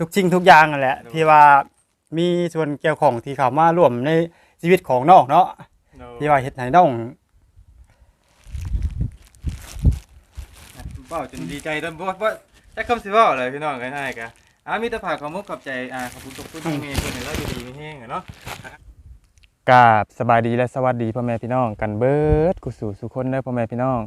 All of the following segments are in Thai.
ทุกชิงทุกอย่างนั่นแหละ ที่ว่ามีส่วนเกี่ยวของที่เข้ามาร่วมในชีวิตของน้องเนาะที่ว่าเฮ็ดให้น้องเว้าจนดีใจจนบ่บ่จักคำสิเว้าเลยพี่น้องกันให้กะอ่ามีแต่ฝากความมุกขอบใจอ่าขอบคุณทุกคนที่มีเพิ่นให้เราอยู่ดีมีแฮงอะเนาะกราบสบายดีและสวัสดีพ่อแม่พี่น้องกันเบิดกุสู่สุคนเด้อพ่อแม่พี่น้อง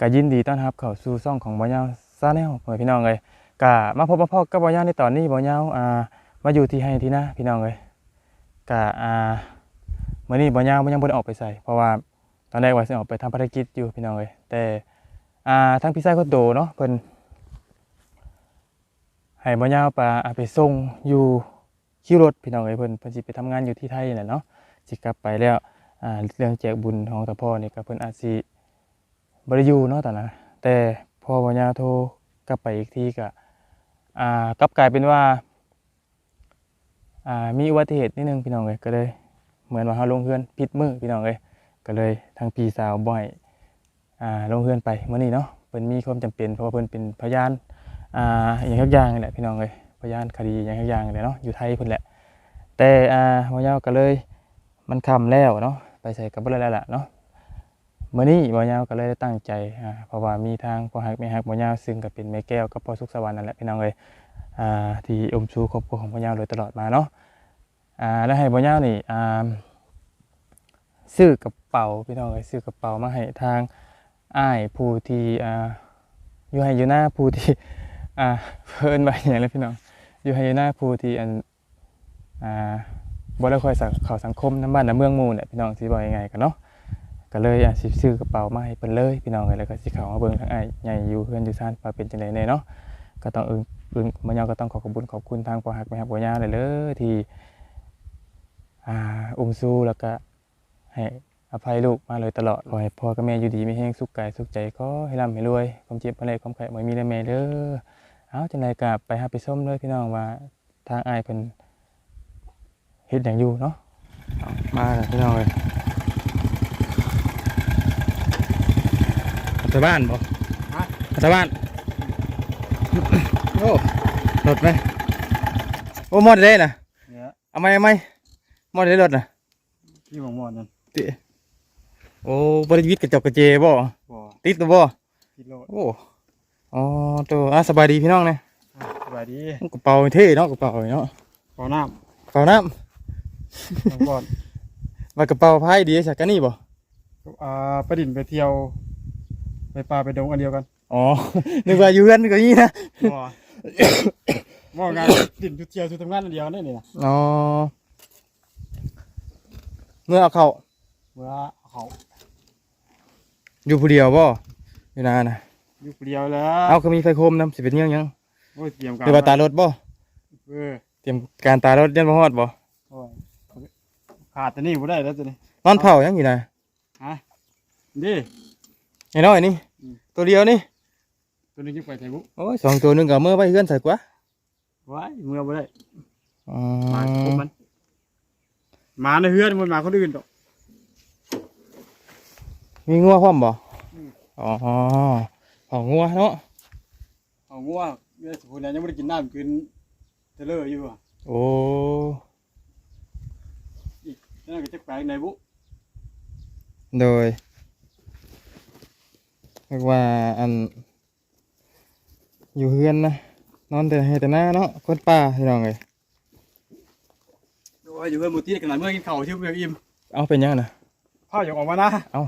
ก็ยินดีต้อนรับเข้าสู่ช่องของบ่ยาวซาแนลพ่อแม่พี่น้องเลย ก็มาพบมาพอกับบ่ยาวในตอนนี้บ่ยาวอ่ามาอยู่ที่ให้ที่นะพี่น้องเลยก็อ่ามื้อนี้บ่ยาวบ่ยังบ่ได้ออกไปใส่เพราะว่าตอนแรกว่าสิออกไปทำภารกิจอยู่พี่น้องเลยแต่อ่าทั้งพี่ชายคนโตเนาะเพิ่นให้บ่ยาวไปอ่าไปส่งอยู่คิวรถพี่น้องเอ้ยเพิ่นเพิ่นสิไปทำงานอยู่ที่ไทยนั่นเนาะสิกลับไปแล้วอ่าเรื่องแจกบุญของตาพ่อนี่ก็เพิ่นอาจสิบ่ได้อยู่เนาะตอนนั้นแต่พอบ่ยาโทรกลับไปอีกทีก็ กลับกลายเป็นว่ามีอุบัติเหตุนิดนึงพี่น้องเอ้ยก็เลยเหมือนว่าเฮาลงเฮือนผิดมือพี่น้องเอ้ยก็เลยทางพี่สาวบ่อ่าลงเฮือนไปเมื้อนี้เนาะเพิ่นมีความจำเป็นเพราะว่าเพิ่นเป็นพยานอ่าอย่างทุกอย่างนี่แหละพี่น้องเอ้ยพยานคดีอย่างทุกอย่างนี่แหละเนาะอยู่ไทยเพิ่นแหละ แต่อ่าบ่ยาวก็เลยมันคำแล้วเนาะไปใส่กับเบลแล้วล่ะเนาะ มื่อนี้บ่ยาวก็เลยได้ตั้งใจอ่าเพราะว่ามีทางพ่อฮักแม่ฮักบ่ยาวซึ่งก็เป็นแม่แก้วกับพ่อสุขสวรรค์นั่นแหละพี่น้องเอ้ยอ่าที่อมชูครอบครัวของบ่ยาวโดยตลอดมาเนาะอ่าแล้วให้บ่ยาวนี่อ่าซื้อกระเป๋าพี่น้องเอ้ยซื้อกระเป๋ามาให้ทางอ้ายผู้ที่อ่าอยู่ให้อยู่หน้าผู้ที่อ่าเพิ่นไว้อย่างไรพี่น้องอยู่ให้อยู่หน้าผู้ที่อันอ่าบ่ได้คอยสังเข้าสังคมน้ำบ้านน้ำเมืองหมู่เนี่ยพี่น้องสิบ่ยังไงกันเนาะ ก็เลยอะสิซื้อกระเป๋ามาให้เพิ่นเลยพี่น้องเอ้ยแล้วก็สิเข้ามาเบิ่งทางอ้ายใหญ่อยู่เฮือนอยู่ซ่านว่าเป็นจังไดแน่เนาะก็ต้องอึ้งอึ้งมันยาวก็ต้องขอขอบคุณขอบคุณทางพ่อฮักแม่ฮักบ่ยาเลยเด้อที่อ่าอุ้มสู้แล้วก็ให้อภัยลูกมาเลยตลอดขอให้พ่อกับแม่อยู่ดีมีแรงสุขกายสุขใจก็ให้ร่ำให้รวยความเจ็บอะไรความไข้บ่มีเลยแม่เด้อเอาจังไดก็ไปหาไปส้มเลยพี่น้องว่าทางอ้ายเพิ่นเฮ็ดอย่างอยู่เนาะมาแล้วพี่น้องเลย มาจากบ้านบ่มาจากบ้าน โอ้รถไหมโอ้หมดเลยนะเนี่ยเอาไหมเอาไหมหมดเลยรถนะที่หมองมอดนั่นติโอ้บริวิตกระจกกระเจบ่บ่ติดตัวบ่กิโลโอ้อ๋อตัวอะสบายดีพี่น้องเนี่ยสบายดีกระเป๋าเท่เนาะกระเป๋าเนาะขอน้กระเป๋าน้ำน้องก่อนำมากระเป๋าพายดีสักกันนี่บ่อ่าไปดินไปเที่ยว ไปป่าไปดงอันเดียวกันอ๋อ นึกว่าอยู่กันก็นี่นะ บ่มองานดินจุดเที่ยวจุดทำงานอันเดียวนี่นี่นะอ๋อ เมื่อเอาเขาเมื่อเขาอยู่ผู้เดียวบ่อยู่นานนะอยู่เดียวแล้วเอาคือมีไฟโคมนำสิเป็นยังยังโอ้ยเตรียมการหรือว่าตารถบ่เออเตรียมการตารถเยันบ่ฮอดบ่โอ้ยขาดแต่นี่บ่ได้แล้วตัวนี้นอนเผายังอยู่นะฮะนี่ ไอ้น้อยนี่ อืม ตัวเดียวนี่ ตัวนี้ยิ่งไปไทยบุโอ้ยสองตัวหนึงก็เอามื่อไปเฮือนใส่กว่าว้ายเมื่อบ่ได้อ๋อหมาคมมันหมาในเฮือนมันหมาคนอื่นดอก มีงัวพร้อมบ่อืม อ๋อของงัวเนาะเอางัวเมื่อสมมุติยังไม่ได้กินน้ำกินเทเลอร์อยู่อะโอ้นั่นก็จะแปลงในบุโดยเรียกว่าอัน อยู่เฮือนนะนอนแต่ให้แต่หน้าเนาะคนป่าพี่น้องเอ้ยโอ้ยอยู่เฮือนหมูตีขนาดเมื่อกินข้าวที่เมืองอิ่มเอาเป็นยังน่ะผ้าอยากออกมานะเอ้า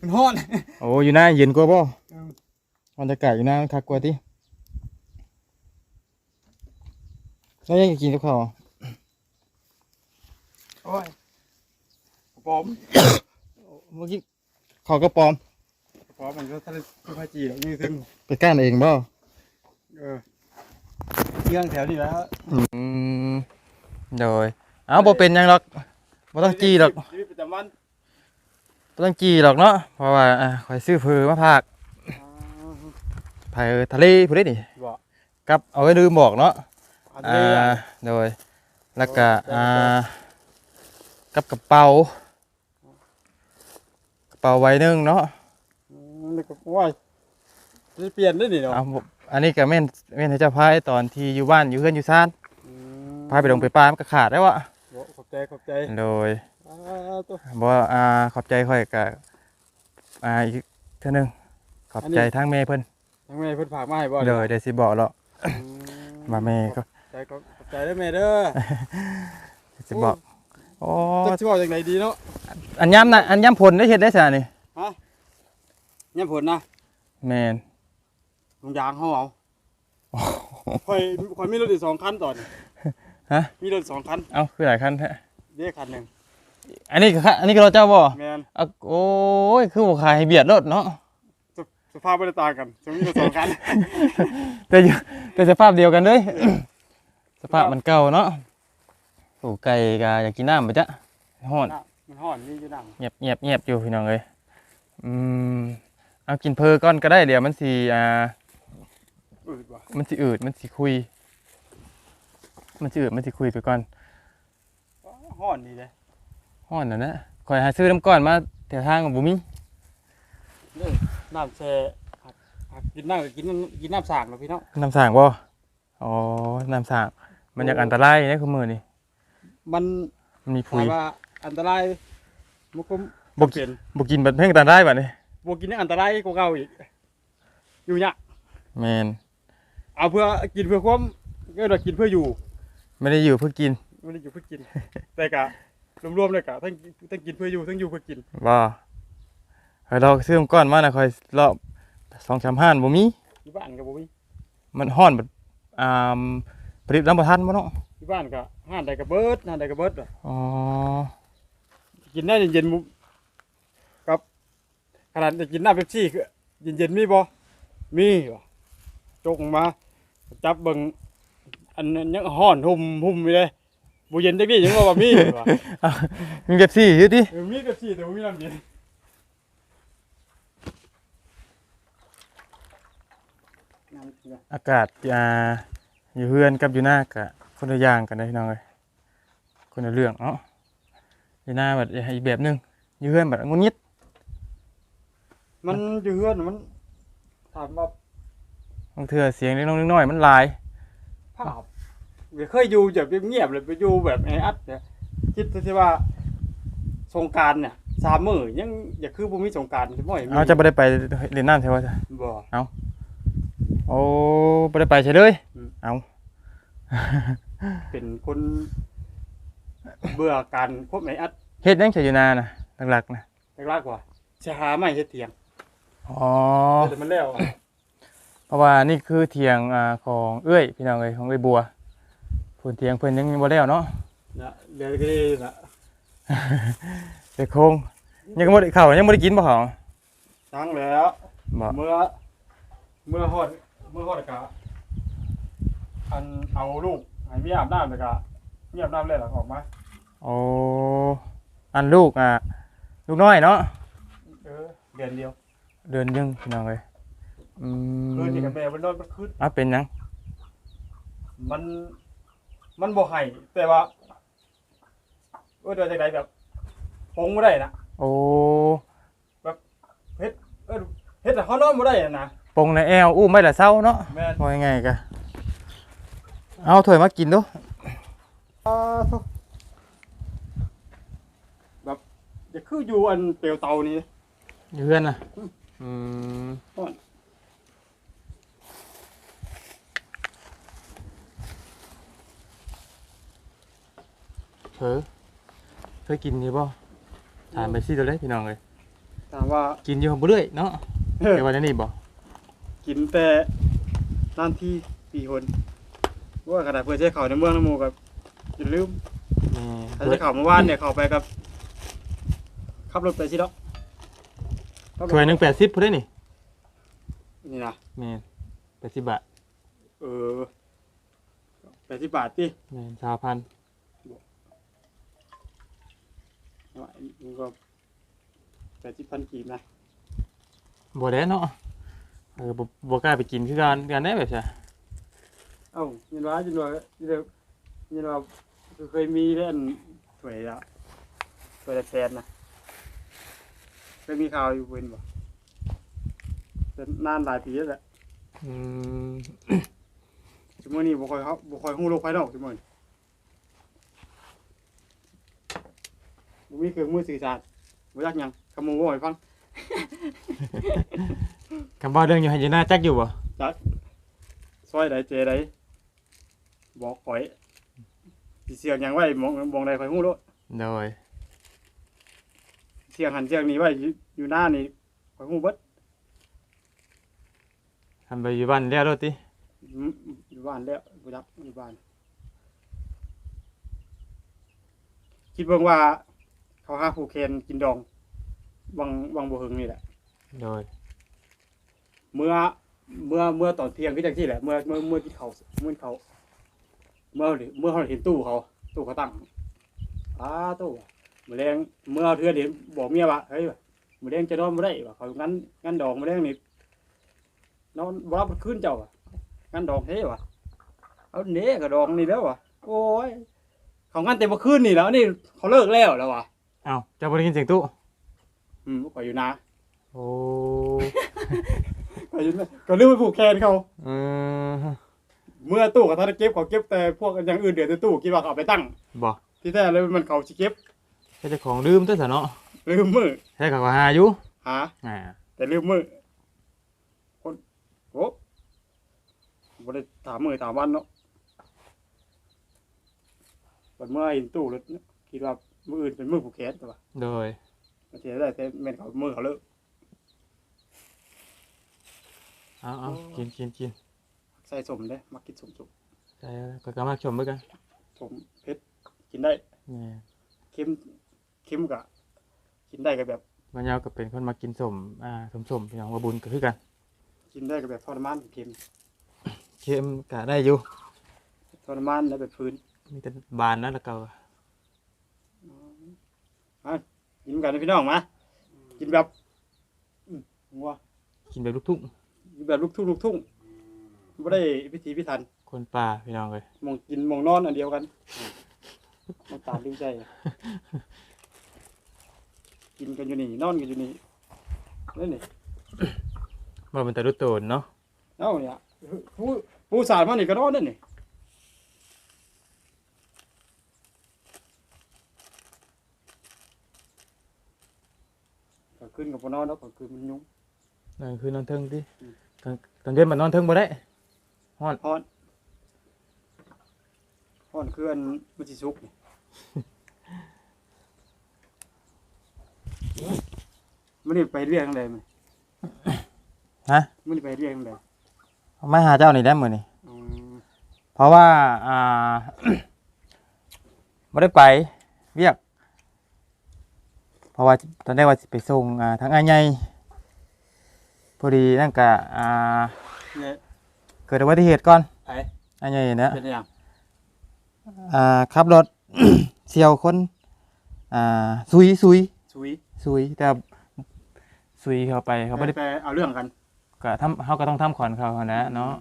มันฮ้อนโอ้อยู่หน้าเย็นกว่าบ่อืมบรรยากาศอยู่หน้าคักกว่าติแล้วยังจะกินกับข้าวอะโอ้ยปอมเมื่อกี้ข้าวกระป๋อม ปอมมันก็ทะเลที่พาจีหรอกนี่ซึ่งไปก้านเองบ่เออเรื่องแถวนี้แล้วอืมโดยเอาบ่เป็นหยังหรอกบ่ต้องจี้หรอกชีวิตประจำวันบ่ต้องจี้หรอกเนาะเพราะว่าอ่าข่อยซื้อเผือมาพากไผทะเลผู้ใดนี่บอกกับเอาไว้ลืมบอกเนาะอันอ่านี้อะโดยแล้วก็อ่ากับกระเป๋ากระเป๋าใบหนึงเนาะ อืมแล้วก็โอ้ยจะเปลี่ยนได้นี่เนาะเอาบ่อันนี้ก็แม่นแม่นให้เจ้าพายตอนที่อยู่บ้านอยู่เฮือนอยู่ซ่านพายไปลงไปปลามันก็ขาดได้วะโอ้ขอบใจขอบใจโดยอ่าตัว บ่อ่าขอบใจค่อยก็อ่าอีกเท่านึงขอบใจทั้งแม่เพิ่นทั้งแม่เพิ่นฝากมาให้บ่โดยได้สิบอกแล้วอืว่าแม่ก็ใจขอบขอบใจเด้อแม่เด้อสิบอกโอ้จักสิเว้าจังไดดีเนาะ อันย้ำนะอันย้ำผลได้เฮ็ดได้ซะนี่ ยังผลนะแม่นลุงยางเฮาเอาค่อยค่อยมีรถอีกสองคันตอนนี้ฮะมีรถสองคันเอ้าคือหลายคันแท้เด้คันหนึงอันนี้ก็ค่ะอันนี้ก็เราเจ้าบ่แม่นอะโอ้ยคือบ่ขายให้เบียดรถเนาะสสภาพบ่ได้ต่างกันจะมีรถสองคันแต่อยู่แต่สภาพเดียวกันเลยสภาพมันเก่าเนาะโอ้ไก่ก็อยากกินน้ำไปจ้ะฮ้อนน้ำมันฮ้อนนี่อยู่น้ำเงียบเงียบเงียบอยู่พี่น้องเอ้ยอืม เอากินเพอก่อนก็ได้เดี๋ยวมันสิอ่าอืดว่ะมันสิอืดมันสิคุย มันสิอืดมันสิคุยไปก่อนฮ้อนนี่เลยฮ้อนน่ะนะคอยหาซื้อน้ำก้อนมาแถวทางของบ่มีนี่น้ำแช่หักหักกินน้ำก็กินกินน้ำสางเนาะพี่น้องน้ำสร้างบ่อ๋อน้ำสร้างมันอยากอันตรายนะคือมื้อนี้มันมันมีถาปุ๋มยว่าอันตรายมันก็บ่เปลี่ยนบ่กินบัดเพ่งอันตรายบัดนี้ บวกินนี่อันตรายกว่าเก่าอีก อยู่เนี่ยากแม่นเอาเพื่อกินเพื่อความก็เรากินเพื่ออยู่ไม่ได้อยู่เพื่อกินไม่ได้อยู่เพื่อกิน แต่กะรวมๆเลยกะทั้งทั้งกินเพื่ออยู่ทั้งอยู่เพื่อกินบ่คอยลอกซื้อน้ำก้อนมาน่ะคอยรอบ2-3ห้านบ่มีที่บ้านกับบ่มีมันฮ้อนบัดอ่าผลิตน้ำบ่ทันบ่เนาะที่บ้านก็ห้านใดกับเบิดห้านใดกับเบิดอะอ๋อกินได้เย็นๆมุกับ ขนาดจะกินน้ำเป๊ปซี่คือเย็นๆมีบ่มีว่ะจกมา จับเบิ่งอันนั้นยังห่อนหุ่มหุ่มอยู่เลยบ่เย็นจักดียังว่าว่ามีว่ะมีเบบซี่อยู่ดิเออมีเป๊ปซี่แต่บ่มีน้ำเย็นน้ำเกลืออากาศอ่าอยู่เฮือนกับอยู่หน้ากะคนละอย่างกันนะพี่น้องเอ้ยคนละเรื่องเนาะอยู่หน้าแบบอีกแบบหนึงอยู่เฮือนแบบงุนงิด มันอยู่เฮือนมันถามว่าบางเทื่อเสียงเล็กน้อยเล็กน้อยมันหลาย ภาพไม่เคยอยู่แบบเงียบๆเลยไปอยู่แบบไอ้อัดเนี่ยคิดที่ว่าสงกรารเนี่ยสามมื้อยังอย่าคือบ่มีสงกรารใช่บ่อยเอาจะไม่ได้ไปเล่นน้ำใช่ไหมจ๊ะบ่ โอ้ไม่ได้ไปใช่เลยอืม เอา เป็นคน เบื่อการคบไอ้อัดเฮ็ดยังเฉยอยู่นานะหลักๆนะแรกๆว่าสิหาไม้เฮ็ดเตียง อ๋อ แต่มันแล้วเพราะว่านี่คือเทียงอ่าของเอ้ยพี่น้องเอ้ยของเอ้ยบัวพื้นเทียงเพิ่นยังบ่แล้วเนาะ นะเดี๋ยวก็ได้นะเด็กโคงยังบ่ได้เข้ายังบ่ได้กินบ่เขาตั้งแล้ว บ่เมื่อ เมื่อฮอดเมื่อฮอดกะอันเอาลูกให้เมียอาบน้ำแล้วก็เมียอาบน้ำแล้วแล้วก็ออกมาโอ้อันลูกอะลูกน้อยเนาะเออเดือนเดียว เดือนยังพี่น้องเอ้ยอืมคืนนี่กับแม่มันนอนมันคืนอะเป็นหยัง มัน มันบ่ให้แต่ว่าเออเดี๋ยวจังไดแบบปงบ่ได้นะโอ้เออเฮ็ดแต่เขานอนบ่ได้อะนะปงในแอวอู้ไม่ละเศร้าเนาะแม่นพอยังไงกะเอาถ้วยมากินดูอ่าทุแบบจะคืออยู่อันเปลวเตานี่ อยู่เพื่อนน่ะ อืมก่อนเผลอเคยกินอยู่บ่ถามไปสิตัวเล็กพี่น้องเลยถามว่ากินอยู่บ่เรื่อยเนาะเออเดี๋ยววันนี้บ่กินแต่นานที่ปีคนว่าขนาดเพื่อใช้เขาในเมืองน้ำหมูกับอย่าลืมนี่ถ้าใช้เขาเมื่อวานเนี่ยเขาไปกับขับรถไปสิเนาะขับร ถถ้วยหนึ่งแปดสิบพุ่นได้นี่นี่นะแม่นแปดสิบบาทเออแปดสิบบาทติแม่นสามพันมันก็แปดสิบพันกีบนะบ่ได้เนาะเออบ่บ่กล้าไปกินคือกันกันได้แบบใช่เอ้ายินว่ายินว่ายินว่ายินว่าเคยมีเล่นถวยอะถวยละแสนนะ เคยมีข่าวอยู่เว้นบ่แต่นานหลายปีแล้วแหละอืมชั่วโมงนี้บ่ค่อยเขาบ่ค่อยฮู้โลกภายนอกชั่วโมงนี้บ่มีเครื่องมือสื่อสารบ่อยากหยังคำมูบ่ให้ฟังคำว่าเรื่องอยู่ให้ยีน่าจักอยู่บ่จักซอยใดเจใดบอกข่อยสิเสียงหยังไว้มองมองใดข่อยฮู้โลดโดย เสียงหันเสียงนี้ไว้อยู่อยู่หน้านี่ข่อยฮู้เบิดทำไปอยู่บ้านแล้วรถติอยู่อยู่บ้านแล้วบ่จักอยู่บ้าน คิดเบิ่งว่า เขาหาผู้เคนกินดองวังวังบ่หึงนี่แหละ โดยเมื่อเมื่อเมื่อตอนเที่ยงก็จังซี่แหละ เมื่อเมื่อเมื่อกินเขาวเมื่อเขาวเมื่อเมื่อเขาเห็นตู้เขา ตู้เขาตั้งอ้าตู้ มื้อแรงเมื่อเทื่อเดี๋ยวบอกเมียว่าเฮ้ยมื้อแรงจะนอนบ่ได้ว่าเขางั้นงั้นดอกมื้อแรงนี่นอนบ่รับคืนเจ้าว่ะงั้นดอกเฮ้ว่ะเอาเน่ก็ดอกนี่แล้วว่ะโอ้ยเขางั้นแต่เมื่อคืนนี่แล้วนี่เขาเลิกแล้วแล้วว่ะเอ้าเจ้าบ่ได้ยินเสียงตู้อืมก็อยู่นะโอ้ก็อยู่นะก็ลืมไปผูกแขนเขาอืมเมื่อตู้กับท่านเก็บเขาเก็บแต่พวกอย่างอื่นเดือดในตู้คิดว่าเขาเอาไปตั้ง บ่ที่แท้เลยมันเขาสิเก็บ เจ้าของลืมตัวซะเนาะลืมมือแท้ก็ว่าหาอยู่หาอ่าแต่ลืมมือคนโอ้บ่ได้ถามมือถามวันเนาะบัดเมื่อเห็นตู้แล้วคิดว่ามืออื่นเป็นมือผูกแขนแต่ว่าโดยมันสิได้แต่แม่นเขามือเขาเลิกเอาเอากินกินกินใส่สมได้มักกินสมสมใช่ก็กำลังชมเบิ่งกันสมเผ็ดกินได้นี่เค็ม เค็มกะกินได้กับแบบมันยาวก็เป็นคนมากินสมอ่าสมๆพี่น้องว่าบุญก็คือกัน กินได้กับแบบทรมานเค็มเค็มก็ได้อยู่ทรมานแล้วแบบพื้นมีแต่บานนะแล้วก็กินกันนะพี่น้องมากินแบบอืมงัวกินแบบลูกทุ่งกินแบบลูกทุ่งลูกทุ่งไม่ได้พิธีพิธันคนป่าพี่น้องเลยมองกินมองนอนอันเดียวกันมองตาลิ้วใจ กินกันอยู่นี่นอนกันอยู่นี่นั่นนี่บ่เป็นแต่รู้โตนเนาะเอ้าเนี่ยผู้ผู้สารมานี่ก็นอนนั่นนี่ก็ขึ้นกับพนอนแล้วก็คือมันยุ่งนั่นคือนอนเทิงดิอืมตอนตอนเย็นมันนอนเทิงบ่ได้ฮ้อนฮ้อนคืออันมันสิสุกนี่ มันนี่ไปเรียกทางใดมันฮะมันนี่ไปเรียกทางใดมาหาเจ้านี่ได้มื้อนี้อืมเพราะว่าอ่าบ่ได้ไปเวียก เพราะว่าตอนแรกว่าสิไปส่งอ่าทางอ้ายใหญ่พอดีนั่นก็อ่าเนี่ย เกิดอุบัติเหตุก่อนไปอ้ายใหญ่นะเป็นยังอ่าขับรถเฉียวคนอ่าซุยซุยสุยซุยแต่ ซุยเข้าไปเขาไม่ได้ไปเอาเรื่องกันก็ทำเขาก็ต้องทำขอนเขาหั้นนะเนาะ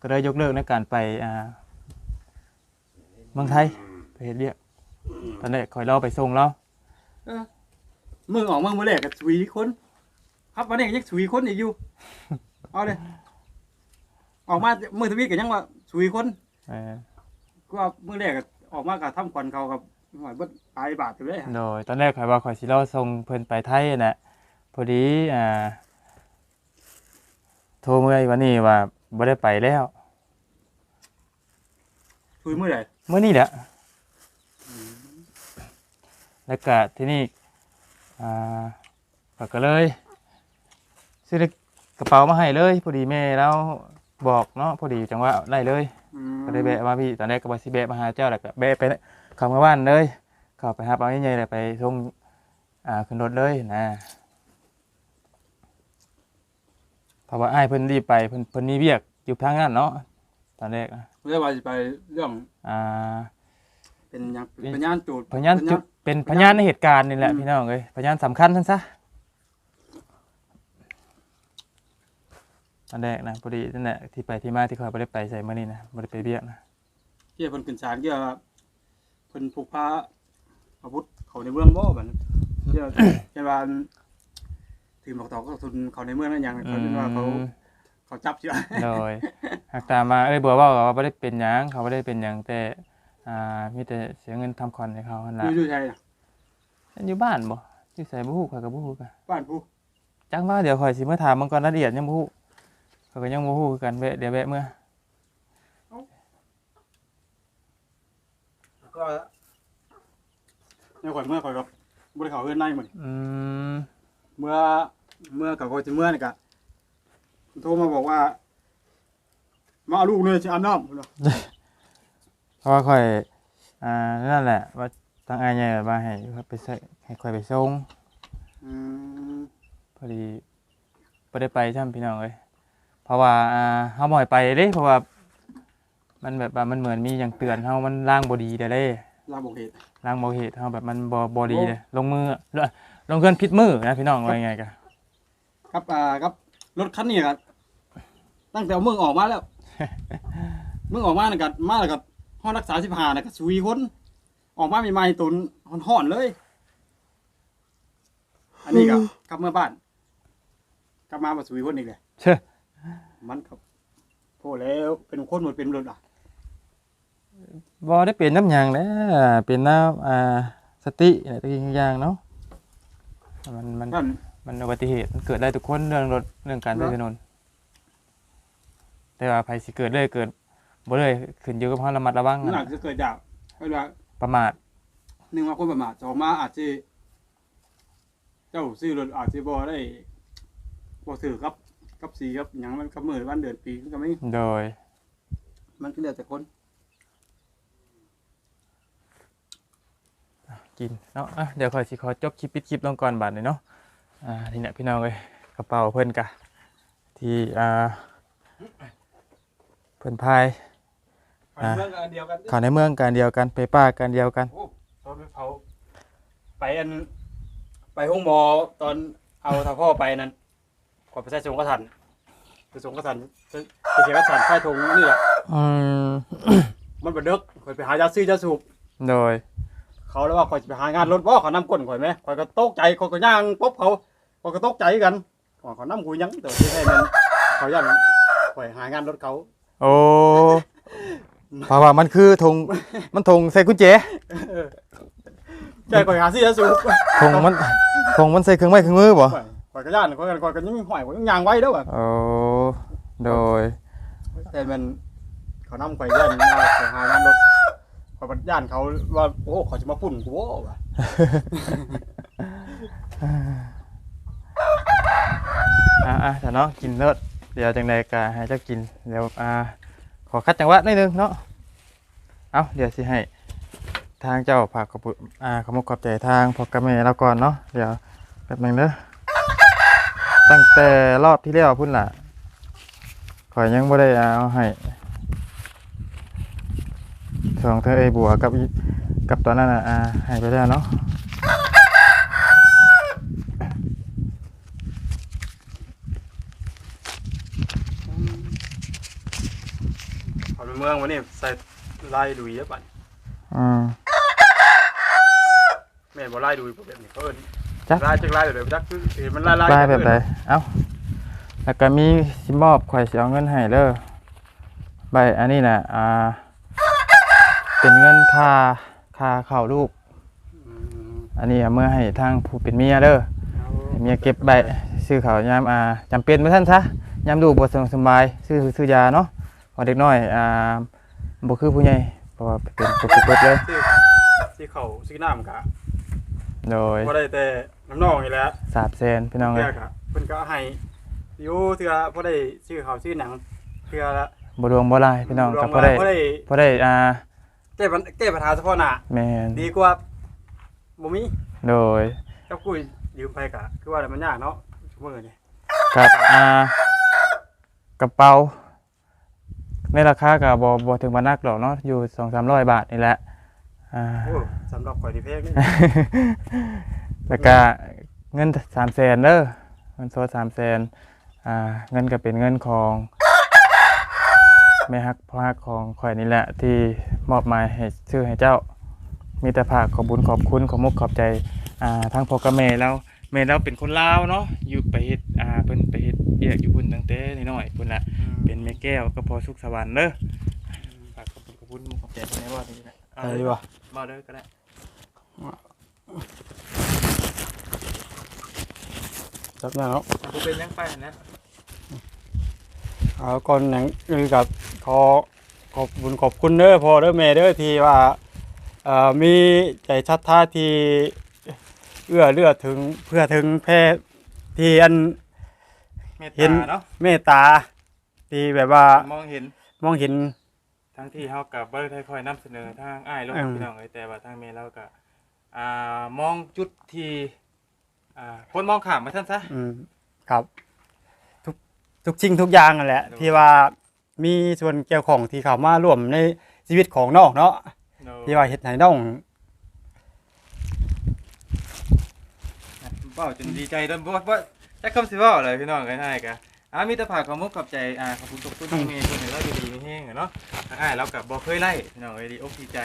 ก็เลยยกเลิกในการไปอ่าเมืองไทยไปเฮ็ดเวียกตอนแรกคอยเราไปส่งเรามือออกมือมือแรกกับสุยคนครับวันนี้ยังสุยคนอีกอยู่เอาเลยออกมามือทวีตกันยังว่าสุยคนเออก็ว่ามือแรกก็ออกมากับทำควันเขากับหน่อยเบิดปลายบาทอยู่เลยโดยตอนแรกคอยว่าคอยสิเราส่งเพิ่นไปไทยน่ะพ อดีอ่าโทรเมื่อยวันนี้ว่าบ่ได้ไปแล้วสุยมือไหนเมื่อนี้แหละแล้วก็ที่นี่อ่าข้อยก็เลยซื้อกระเป๋ามาให้เลยพอดีแม่เราบอกเนาะพอดีจังว่าได้เลยก็ได้แบะมาพี่ตอนแรกก็ว่าสิแบะมาหาเจ้าแหละก็แบะไปเข้ามาบ้านเลยเข้าไปหาเอาใหญ่ๆเลยไปส่งอ่าขึ้นรถเลยนะ เพราะว่าอ้ายเพิ่นรีบไปเพิ่นเพิ่นมีเวียกอยู่ทางนั้นเนาะตอนแรกอะเรียกว่าจะไปเรื่องอ่า เป็นหยังเป็นยานจูดพยานจุดเป็นพยานในเหตุการณ์นี่แหละพี่น้องเอ้ยพยานสำคัญทั้งซะอันแรกนะพอดีนั่นแหละที่ไปที่มาที่คอยไม่ได้ไปใส่เมื่อนี้นะไม่ได้ไปเบียกนะเกี่ยวเพิ่นขึ้นศาลเกี่ยวกับเพิ่นผูกผ้าอาวุธเขาในเมืองบ่บัดนั้นเกี่ยว เกี่ยวกับ ถือหมอกตอกก็ทุนเขาในเมืองนั่นหยังเขาเรียกว่าเขาเขาจับเชื่อโดยหากตามมาเอ้ยบัวเว่าก็ว่าบ่ได้เป็นหยังเขาบ่ได้เป็นหยังแต่อ่ามีแต่เสียเงินทำคอนให้เขาหั่นอล่ะยู่อยู่ไทยน่ะอยู่บ้านบ่อยู่ไสบ่ฮู้ข้อยก็บ่ฮู้กันบ้านผู้จักมาเดี๋ยวข่อยสิมาถามมันก่อนรายละเอียดยังบ่ฮู้ข้อยก็ยังบ่ฮู้คือกันแวะเดี๋ยวแวะเมื่อก็เนี่ยข่อยเมื่อข่อยกับบริเขาเอื้อนในเหมือนอืมเมื่อ เมื่อกับข่อยจะเมื่อนี่กะโทรมาบอกว่า มาเอาลูกเลยจะอาบน้ำพุ่นว่ะเพราะว่าข่อยอ่านั่นแหละ ว่าทางอายใหญ่มาให้ไปใส่ให้ข่อยไปส่งอืมพอดีบ่ได้ไปจ้ำพี่น้องเอ้ยเพราะว่าอ่าเฮาบ่ให้ไปเด้เพราะว่า มันแบบว่ามันเหมือนมีอย่างเตือนเฮามันล่างบ่ดีเด้อเด้ ลาบอกเหตุล่างบ่เหตุเฮาแบบมันบ่บ่ดีเด้ลงมือลงเครื่องผิดมือนะพี่น้องว่ายังไงกะ ครับอ่าครับรถคันนี้ครับตั้งแต่เอามึงออกมาแล้ว มึงออกมานะกัมาแล้วกับห้องรักษาสิบห้านะกับสุยคนออกมาใหม่ๆตุนห่อนๆเลย อันนี้ครับกลับเมื่อบ้าน กลับมามาสุยคนอีกเลยเชื่อมันครับโพดแล้วเป็นคนหมดเป็นรถอะบ่ได้เป็นน้ำหยังแหล้วเป็นน้ำอ่าสติอะไรตะกี้อย่างเนาะมันมันนั่น มันอุบัติเหตุมันเกิดได้ทุกคนเรื่องรถเรื่องการใช้ถนน แต่ว่าภัยสิเกิดเลยเกิดบ่เลยขึ้นอยู่กับความระมัดระวังนั่นนะอาจจะเกิดจากเวลาประมาทหนึ่งมาคนประมาทสองมาอาจจะเจ้าซื้อรถอาจจะบ่ได้บ่ถือครับกับสีครับหยังมันกับมือวันเดือนปีมันก็ไม่โดย มันก็แล้วแต่คนกินเนาะอะเดี๋ยวขอยสิขอจบคลิปปิดคลิปลงก่อนบาดนี้เนาะ อ่านี่เนี่ยพี่น้องเอ้ยกระเป๋าเพิ่นกะที่อ่าเพิ่นพายอ่าเรื่องอันเดียวกันเข้าในเมืองการเดียวกันไปป้าการเดียวกันโอ้ตอนไปเผาไปอัน ไปห้องหมอตอนเอาทาพ่อไปนั้นขอไปใช้สงกระสันไปสงกระสันไปเสียกระสันค่ายทงนี่แหละอืมมันบ่เดึกข่อยไปหายาซื้อยาสูบโดย เขาแล้วว่าข่อยจะไปหางานรถบ่เขานำก้นข่อยไหมข่อยก็ตกใจข่อยก็ย่างปุ๊บเขาข่อยก็ตกใจกันข่อยเขานำกูยังแต่ที่แท้นั้นเขาย่างข่อยหางานรถเขาโอ้เพราะว่ามันคือธงมันธงใส่กุญแจใจข่อยหาซื้อยาสูบธงมันธงมันใส่เครื่องไม้เครื่องมือบ่ข่อยข่อยก็ย่านข่อยก็ข่อยก็ยังห่อยข่อยยังย่างไว้เด้อว่ะโอ้โดยแต่มันเขานำข่อยย่านมาข่อยหางานรถ ขอยก็ย่านเขาว่าโอ้เขาจะมาปุ่นกูบ่ว่ะอะอะแต่เนาะกินเลิศเดี๋ยวจังใดก็ให้เจ้ากินเดี๋ยวอ่าขอคัดจังหวะนิดนึงเนาะเอาเดี๋ยวสิให้ทางเจ้าฝากขอบคุณอ่าขอมขอบใจทางพอกับแม่เราก่อนเนาะเดี๋ยวแป๊บหนึงเด้อตั้งแต่รอบที่แล้วพุ่นล่ะขอยยังบ่ได้เอาให้ สองเธอไอ้บัวกับอีกับตอนนั้นน่ะอ่าให้ไปแล้วเนาะเขาไปเมืองวันนี้ใส่ลายดุยอะบัดอืมแม่นบ่ลายดุยบ่แบบนี้เขาเอิ้นจ๊ะลายจักลายแบบจักคือเห็นมันลายลายลายแบบใดเอ้าแล้วก็มีสิมอบข่อยสิเอาเงินให้เด้อใบอันนี้น่ะอ่า เป็นเงินค่าค่าข้าวลูกอืมอันนี้เอามื่อให้ทางผู้เป็นเมียเด้อเอาให้เมียเก็บใบซื้อข้าวยามอ่าจำเป็นบ่ท่านซะยามลูกบ่สบายซื้อซื้อยาเนาะพอเด็กน้อยอ่าบ่คือผู้ใหญ่เพราะว่าเป็นปกติเบิดเลยที่ที่เขาซื้อน้ำกะโดยบ่ได้แต่น้ำนองนี่แหละสาบแซนพี่น้องเพื่เอ้อยกะเพิ่นก็ให้อยู่เทื่อบ่ได้ซื้อข้าวซื้อหนังเทื่อละบ่ดวงบ่ลายพี่น้องรวก็มบ่ได้บ่ได้บ่ได้อ่า แก้ปัญแก้ปัญหาเฉพาะหน้าแม่นดีกว่าบ่มีโดยเจ้ากุ้ยยืมไปกะคือว่ามันยากเนาะชั่วโมงนี้กับอ่ากระเป๋าในราคากับบอบถึงบานักหรอกเนาะอยู่สองสามร้อยบาทนี่แหละอ่าโอ้สำหรับข่อยที่เพกนี่แล้วก็เงินสามแสนเด้อเงินโซสามแสนอ่าเงินก็เป็นเงินของ แม่ฮักพ่อฮักของข่อยนี่แหละ ที่มอบหมายให้ชื่อให้เจ้า มีแต่ภาคขอบบุญขอบคุณขอมุกขอบใจอ่าทั้งพ่อกับแม่แล้วแม่เราเป็นคนลาวเนาะอยู่ไปเฮ็ดอ่าเพิ่นไปเฮ็ดเบียกยกอยู่พุ่นตั้งแต่น้อยๆพุ่นละเป็นแม่แก้วก็พอสุขสวรรค์เด้อฝากขอบคุณขอบคุณหมู่ขอบใจเพิ่นแน่ว่านี่นะเอาใช่เลยบ่มาเด้อก็ได้จับหน้าเนาะถ้าบ่เป็นหยังไปนะ เอาก่อนหยังอื่นกับขอขอบคุณขอบคุณเด้อพ่อเด้อแม่เด้อที่ว่าเอ่อมีใจชัดท่าที่เอื้อเลือถึงเพื่อถึงแพทย์ที่อันเมตเห็นตาเนาะเมตตาที่แบบว่ามองเห็นมองเห็น ทั้งที่เฮากับบ่ได้ค่อยนำเสนอทางอ้ายลงอืม พี่น้องเอ้ยแต่ว่าทางเมย์เราก็อ่ามองจุดที่อ่าคนมองข้ามมาซั่นซะอืมครับทุก ทุกชิงทุกอย่างนั่นแหละ ที่ว่ามีส่วนเกี่ยวของที่เข้ามาร่วมในชีวิตของน้องเนาะโดยที่ว่าเฮ็ดให้น้องเว้าจนดีใจเด้อบ่บ่จักคำสิเว้าเลยพี่น้องเอ้ยอ้ายก็อ่ามีแต่ฝากความมุกขอบใจอ่าขอบคุณขอบคุณทางเมย์เพิ่นให้เราอยู่ดีมีแฮงอะเนาะทางอ้ายเราก็บ่เคยไล่พี่น้องเอ้ยดีอกดีใจ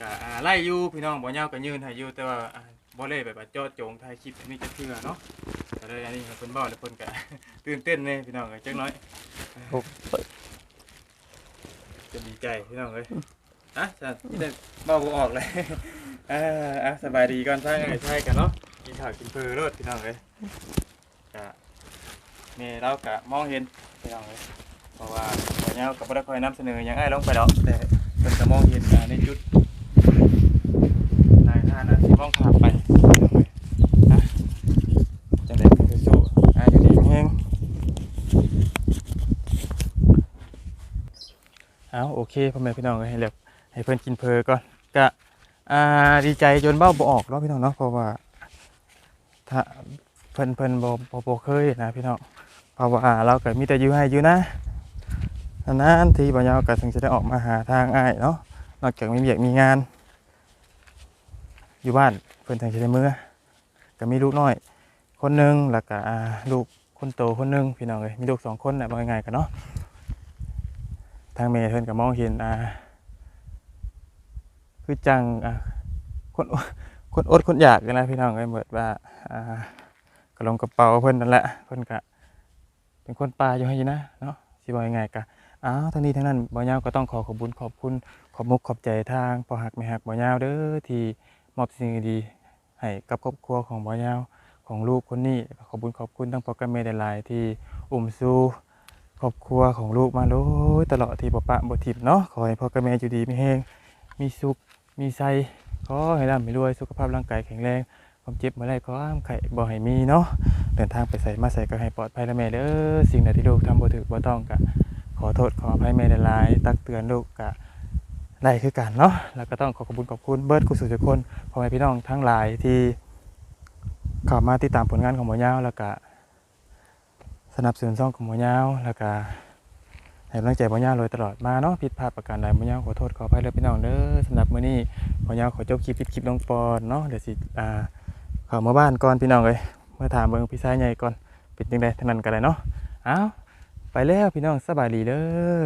ก็อ่าไล่อยู่พี่น้องบ่ยาวก็ยืนให้อยู่แต่ว่าอ่า บ่เลยแบบว่าเจาะจงถ่ายคลิปอันนี้จักเทื่อเนาะก็เลยอันนี้ให้เพิ่นเว้าแล้วเพิ่นก็ ตื่นเต้นแน่พี่น้องเอ้ยจักหน้อยจะดีใจพี่น้องเลยอะจะได้เบาบ่ออกเลย เอออะสบายดีก่อนใช่ไงใช่กันเนาะกินข้าวกินเพลรดพี่น้องเลยกะเมย์เรากะมองเห็นพี่น้องเลยเพราะว่าวันนี้กับบ่ได้คอยนำเสนออย่างไอ้ลงไปดอกแต่เพิ่นก็มองเห็นอ่าในจุดนายท่านอะที่มองข้ามไปพี่น้องเลยอะจังได๋ก็สู้ๆอะอยู่ดีมีแฮง เอาโอเคพ่อแม่พี่น้องให้เรียบให้เพิ่อนกินเพอก่อนก็ดีใจจนเบ้าบ่ออกเนาะพี่น้องเนาะเพราะว่าถ้าเพิ่นเพิ่นบ่บ่บ่เคยนะพี่น้องเพราะว่าเราก็มีแต่อยู่ให้อยู่นะนานๆทีบ่ยาวก็ถึงจะได้ออกมาหาทางอ้ายเนาะนอกจากมีเวียกมีงาน อยู่บ้านเพิ่นถึงจะได้มื้อก็มีลูกน้อยคนหนึงแล้วก็ลูกคนโตคนหนึงพี่น้องเอ้ยมีลูกสองคนน่ะว่าง่ายๆกันเนาะ ทางเมย์เพิ่นก็มองเห็นอ่าคือจังอ่าคนคนอดคนอยากกันนะพี่น้องก็เหมือนว่าอ่ากระลงกระเป๋าเพิ่นนั่นแหละเพิ่นก็เป็นคนป่าอยู่ให้นะเนาะสิว่ายังไงกะอ้าวทั้งนี้ทั้งนั้นบ่ยาวก็ต้องขอขอบคุญขอบคุณขอบมุกขอบใจทางพอหักไม่หักบ่ยาวเด้อที่มอบสิ่งดีให้กับครอบครัวของบ่ยาวของลูกคนนี้ขอบคุญขอบคุณทั้งพ่อกับแม่หลายๆที่อุ้มสู้ ครอบครัวของลูกมาโดยตลอดที่ปะปะบ่ทิบเนาะขอให้พ่อกับแม่อยู่ดีมีแฮงมีสุขมีไสขอให้ร่ำให้รวยสุขภาพร่างกายแข็งแรงความเจ็บมื่อไรก็ห้ามไข่บ่ให้มีเนาะเดินทางไปใส่มาใส่ก็ให้ปลอดภัยละแม่เด้อสิ่งใดที่ลูกทำบ่ถูกบ่ต้องกะขอโทษขออภัยแม่หลายๆตักเตือนลูกกะได้คือกันเนาะแล้วก็ต้องขอขอบคุณขอบคุณเบิร์ดกุศลทุกคนพ่อแม่พี่น้องทั้งหลายที่เข้ามาติดตามผลงานของหมอยาวแล้วก็ สนับสนุนซ่องกับหมอยาวแล้วก็ให้กำลังใจหมอยาวเลยตลอดมาเนาะผิดพลาดประการใดหมอยาวขอโทษขออภัยเลยพี่น้องเด้อสำหรับมื้อนี้หมอยาวขอจบคลิปปิดคลิปลงปอนเนาะเดี๋ยวสิอ่าเข้ามาบ้านก่อนพี่น้องเลยเมื่อถามเบิ่งพี่ชายใหญ่ก่อนเป็นจังได๋เท่านั้นก็ได้เนาะเอ้าไปแล้วพี่น้องสบายดีเด้อ